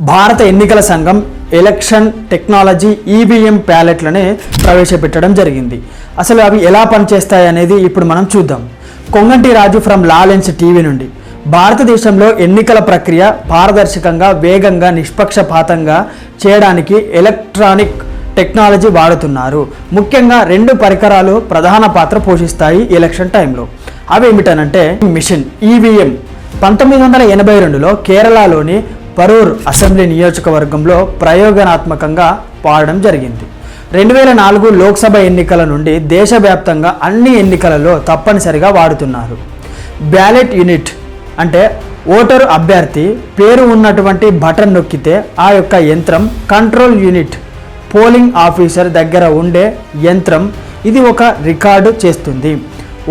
భారత ఎన్నికల సంఘం ఎలక్షన్ టెక్నాలజీ ఈవీఎం ప్యాలెట్లని ప్రవేశపెట్టడం జరిగింది. అసలు అవి ఎలా పనిచేస్తాయి అనేది ఇప్పుడు మనం చూద్దాం. కొంగంటి రాజు ఫ్రమ్ లాలెన్స్ టీవీ నుండి. భారతదేశంలో ఎన్నికల ప్రక్రియ పారదర్శకంగా వేగంగా నిష్పక్షపాతంగా చేయడానికి ఎలక్ట్రానిక్ టెక్నాలజీ వాడుతున్నారు. ముఖ్యంగా రెండు పరికరాలు ప్రధాన పాత్ర పోషిస్తాయి ఎలక్షన్ టైంలో. అవి ఏమిటనంటే మిషన్ ఈవీఎం. పంతొమ్మిది వందల ఎనభై రెండులో కేరళలోని పరూర్ అసెంబ్లీ నియోజకవర్గంలో ప్రయోగాత్మకంగా వాడడం జరిగింది. రెండు వేల నాలుగు లోక్సభ ఎన్నికల నుండి దేశవ్యాప్తంగా అన్ని ఎన్నికలలో తప్పనిసరిగా వాడుతున్నారు. బ్యాలెట్ యూనిట్ అంటే ఓటరు అభ్యర్థి పేరు ఉన్నటువంటి బటన్ నొక్కితే ఆ యొక్క యంత్రం కంట్రోల్ యూనిట్ పోలింగ్ ఆఫీసర్ దగ్గర ఉండే యంత్రం ఇది ఒక రికార్డు చేస్తుంది.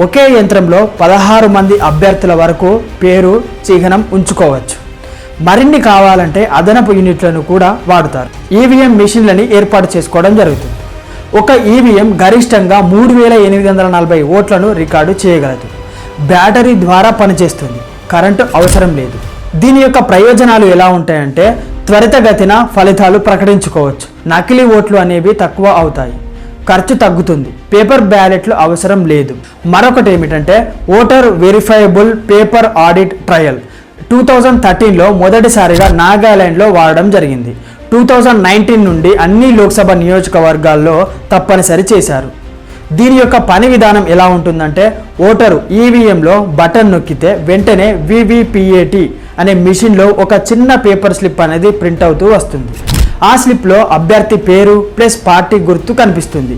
ఒకే యంత్రంలో పదహారు మంది అభ్యర్థుల వరకు పేరు చిహ్నం ఉంచుకోవచ్చు. మరిన్ని కావాలంటే అదనపు యూనిట్లను కూడా వాడుతారు. ఈవీఎం మిషన్లని ఏర్పాటు చేసుకోవడం జరుగుతుంది. ఒక ఈవీఎం గరిష్టంగా మూడు వేల ఎనిమిది వందల నలభై ఓట్లను రికార్డు చేయగలదు. బ్యాటరీ ద్వారా పనిచేస్తుంది. కరెంటు అవసరం లేదు. దీని యొక్క ప్రయోజనాలు ఎలా ఉంటాయంటే త్వరితగతిన ఫలితాలు ప్రకటించుకోవచ్చు. నకిలీ ఓట్లు అనేవి తక్కువ అవుతాయి. ఖర్చు తగ్గుతుంది. పేపర్ బ్యాలెట్లు అవసరం లేదు. మరొకటి ఏమిటంటే voter verifiable paper audit trail. Two thousand థర్టీన్లో మొదటిసారిగా నాగాలాండ్లో వాడడం జరిగింది. టూ థౌజండ్ నైన్టీన్ నుండి అన్ని లోక్సభ నియోజకవర్గాల్లో తప్పనిసరి చేశారు. దీని యొక్క పని విధానం ఎలా ఉంటుందంటే ఓటరు ఈవీఎంలో బటన్ నొక్కితే వెంటనే వివిపిఏటి అనే మిషన్లో ఒక చిన్న పేపర్ స్లిప్ అనేది ప్రింట్ అవుతూ వస్తుంది. ఆ స్లిప్లో అభ్యర్థి పేరు ప్లస్ పార్టీ గుర్తు కనిపిస్తుంది.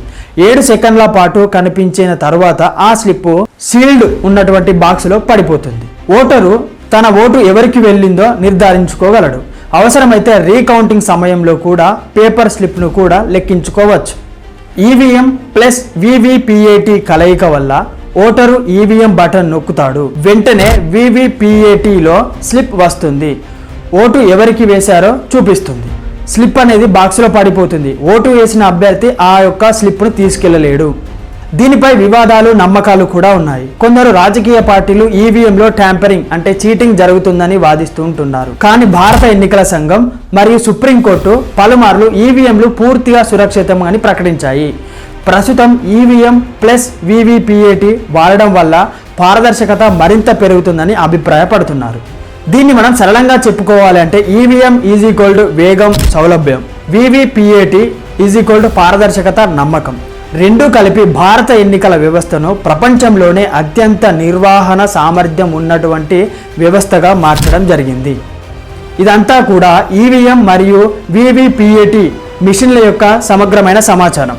ఏడు సెకండ్ల పాటు కనిపించిన తర్వాత ఆ స్లిప్ సీల్డ్ ఉన్నటువంటి బాక్స్లో పడిపోతుంది. ఓటరు తన ఓటు ఎవరికి వెళ్ళిందో నిర్ధారించుకోగలడు. అవసరమైతే రీకౌంటింగ్ సమయంలో కూడా పేపర్ స్లిప్ను కూడా లెక్కించుకోవచ్చు. ఈవీఎం ప్లస్ వివిపిఏటి కలయిక వల్ల ఓటరు ఈవీఎం బటన్ నొక్కుతాడు. వెంటనే వివిపిఏటిలో స్లిప్ వస్తుంది. ఓటు ఎవరికి వేశారో చూపిస్తుంది. స్లిప్ అనేది బాక్స్లో పడిపోతుంది. ఓటు వేసిన అభ్యర్థి ఆ యొక్క స్లిప్ను తీసుకెళ్ళలేడు. దీనిపై వివాదాలు నమ్మకాలు కూడా ఉన్నాయి. కొందరు రాజకీయ పార్టీలు ఈవీఎంలో ట్యాంపరింగ్ అంటే చీటింగ్ జరుగుతుందని వాదిస్తూ ఉంటున్నారు. కానీ భారత ఎన్నికల సంఘం మరియు సుప్రీంకోర్టు పలుమార్లు ఈవీఎంలు పూర్తిగా సురక్షితం అని ప్రకటించాయి. ప్రస్తుతం ఈవీఎం ప్లస్ వివిపిఏటి వాడడం వల్ల పారదర్శకత మరింత పెరుగుతుందని అభిప్రాయపడుతున్నారు. దీన్ని మనం సరళంగా చెప్పుకోవాలి అంటే ఈవీఎం ఈజ్ ఈక్వల్ టు వేగం సౌలభ్యం. వివిపిఏటి ఈజ్ ఈక్వల్ టు పారదర్శకత నమ్మకం. రెండూ కలిపి భారత ఎన్నికల వ్యవస్థను ప్రపంచంలోనే అత్యంత నిర్వహణ సామర్థ్యం ఉన్నటువంటి వ్యవస్థగా మార్చడం జరిగింది. ఇదంతా కూడా ఈవీఎం మరియు వివిపిఏటి మిషన్ల యొక్క సమగ్రమైన సమాచారం.